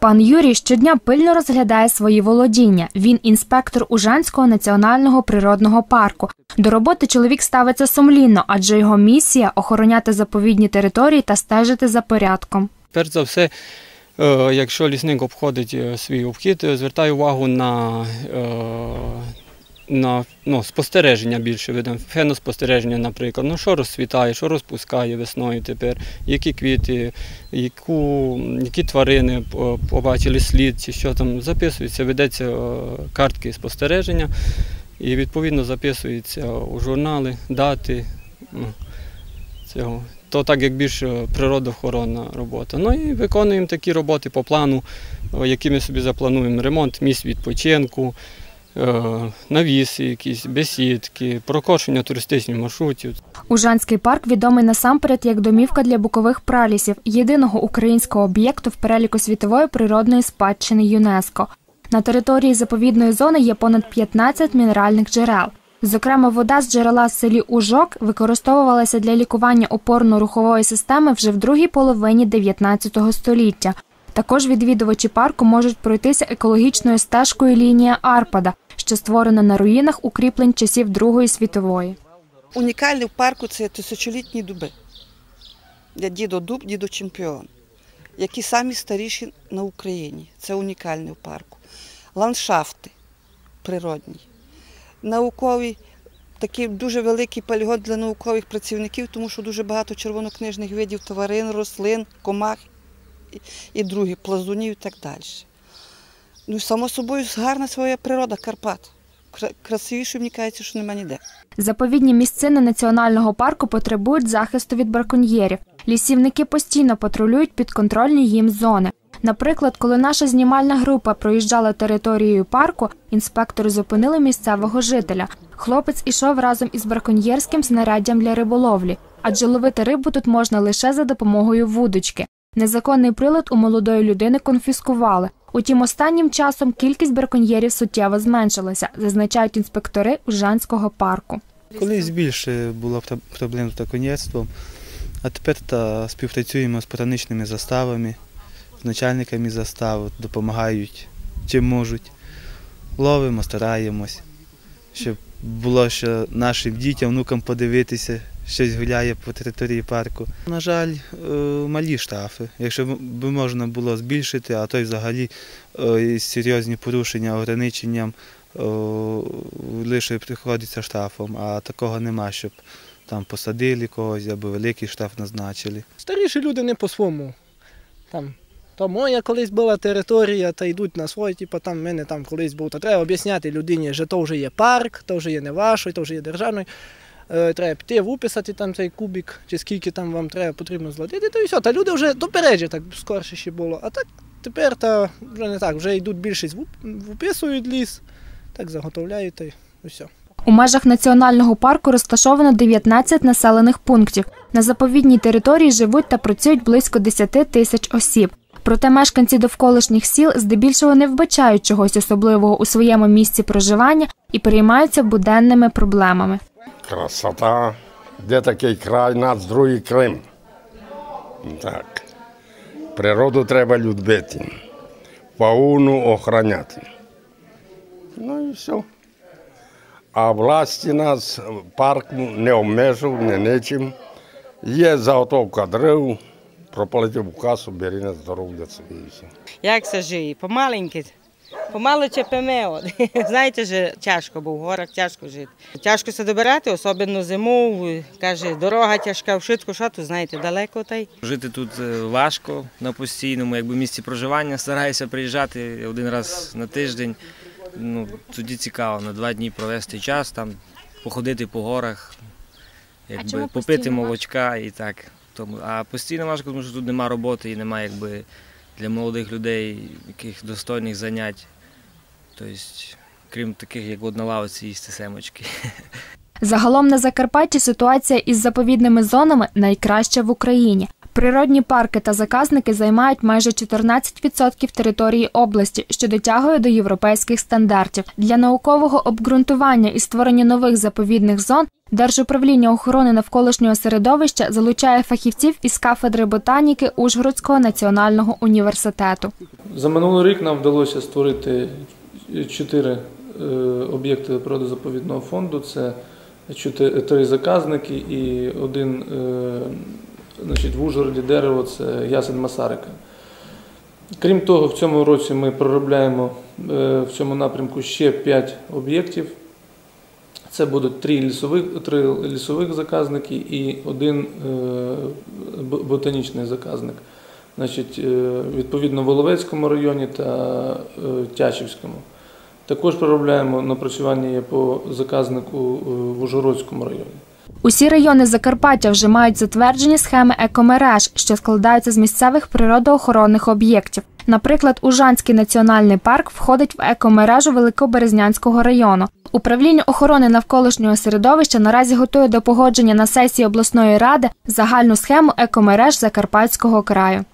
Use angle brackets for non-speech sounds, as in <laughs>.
Пан Юрій щодня пильно розглядає свої володіння. Він інспектор Ужанського національного природного парку. До роботи чоловік ставиться сумлінно, адже його місія охороняти заповідні території та стежити за порядком. Перш за все, е, якщо лісник обходить е, свій обхід, звертає увагу на, е, на ну, спостереження більше видам, феноспостереження, наприклад. Ну, що розцвітає, що розпускає весною тепер, які квіти, яку, які тварини побачили слід, чи що там записується, ведеться картки спостереження і відповідно записується у журнали, дати. Ну, цього. То так як більш природоохоронна робота. Ну і виконуємо такі роботи по плану, які ми собі заплануємо. Ремонт місць відпочинку, навіси, якісь бесідки, прокошення туристичних маршрутів. Ужанський парк відомий насамперед як домівка для букових пралісів, єдиного українського об'єкту в переліку світової природної спадщини ЮНЕСКО. На території заповідної зони є понад 15 мінеральних джерел. Зокрема, вода з джерела в селі Ужок використовувалася для лікування опорно-рухової системи вже в другій половині 19 століття. Також відвідувачі парку можуть пройтися екологічною стежкою лінія Арпада, що створена на руїнах укріплень часів Другої світової. Унікальне в парку це тисячолітні дуби. Дідо дуб, дідо чемпіон, які самі старіші на Україні. Це унікальне в парку. Ландшафти природні, наукові, такий дуже великий полігон для наукових працівників, тому що дуже багато червонокнижних видів тварин, рослин, комах і другі, плазунів і так далі. Ну, само собою, гарна своя природа Карпат. Кра- Красивіше, мені кажеться, що нема ніде. Заповідні місцини національного парку потребують захисту від браконьєрів. Лісівники постійно патрулюють підконтрольні їм зони. Наприклад, коли наша знімальна група проїжджала територією парку, інспектори зупинили місцевого жителя. Хлопець ішов разом із браконьєрським знаряддям для риболовлі, адже ловити рибу тут можна лише за допомогою вудочки. Незаконний прилад у молодої людини конфіскували. Утім, останнім часом кількість браконьєрів суттєво зменшилася, зазначають інспектори Ужанського парку. Колись більше було пр- проблем з браконьєрством, а тепер та співпрацюємо з пограничними заставами, з начальниками застав, допомагають чим можуть. Ловимо, стараємось, щоб було що нашим дітям, внукам подивитися, щось гуляє по території парку. На жаль, е, малі штрафи. Якщо б можна було збільшити, а то й взагалі е, серйозні порушення ограниченням е, лише приходиться штрафом, а такого нема, щоб там посадили когось або великий штраф назначили. Старіші люди не по-своєму. То моя колись була територія, та йдуть на свої, типу там в мене там колись був. То треба об'ясняти людині, що то вже є парк, то вже є не вашою, то вже є державною. Е, треба піти виписати там цей кубик, чи скільки там вам треба потрібно зладити, то і все. Та люди вже допереджі так скорше ще було. А так тепер та вже не так, вже йдуть більшість виписують ліс, так заготовляють та й все. У межах національного парку розташовано 19 населених пунктів. На заповідній території живуть та працюють близько 10 тисяч осіб. Проте мешканці довколишніх сіл здебільшого не вбачають чогось особливого у своєму місці проживання і переймаються буденними проблемами. Красота. Де такий край, наш другий Крим. Так. Природу треба любити, фауну охороняти. Ну і все. А власті нас парк не обмежив ні нічим. Є заготовка дерев, проплатив касу, бери на здоров'я. Як це жиє? Помаленьки. Помало чепимо. <laughs> Знаєте, що тяжко, бо в горах тяжко жити. Тяжко се добирати, особливо зимою. Каже, дорога тяжка, в швидку, що тут, знаєте, далеко та й. Жити тут е, важко на постійному, якби місці проживання. Стараюся приїжджати один раз на тиждень. Ну, тоді цікаво на два дні провести час, там походити по горах, якби попити молочка і так. Тому, а постійно важко, тому що тут немає роботи і немає якби для молодих людей яких достойних занять. Тобто, крім таких, як от на лавиці їсти семочки. Загалом на Закарпатті ситуація із заповідними зонами найкраща в Україні. Природні парки та заказники займають майже 14% території області, що дотягує до європейських стандартів. Для наукового обґрунтування і створення нових заповідних зон Держуправління охорони навколишнього середовища залучає фахівців із кафедри ботаніки Ужгородського національного університету. За минулий рік нам вдалося створити чотири е, об'єкти природозаповідного фонду. Це три заказники і один е, значить, в Ужгороді дерево це ясен Масарика. Крім того, в цьому році ми проробляємо е, в цьому напрямку ще 5 об'єктів. Це будуть три лісових, три лісових заказники і один е, ботанічний заказник. Значить, е, відповідно в Воловецькому районі та Тячівському. Також проробляємо напрацювання по заказнику в Ужгородському районі. Усі райони Закарпаття вже мають затверджені схеми екомереж, що складаються з місцевих природоохоронних об'єктів. Наприклад, Ужанський національний парк входить в екомережу Великоберезнянського району. Управління охорони навколишнього середовища наразі готує до погодження на сесії обласної ради загальну схему екомереж Закарпатського краю.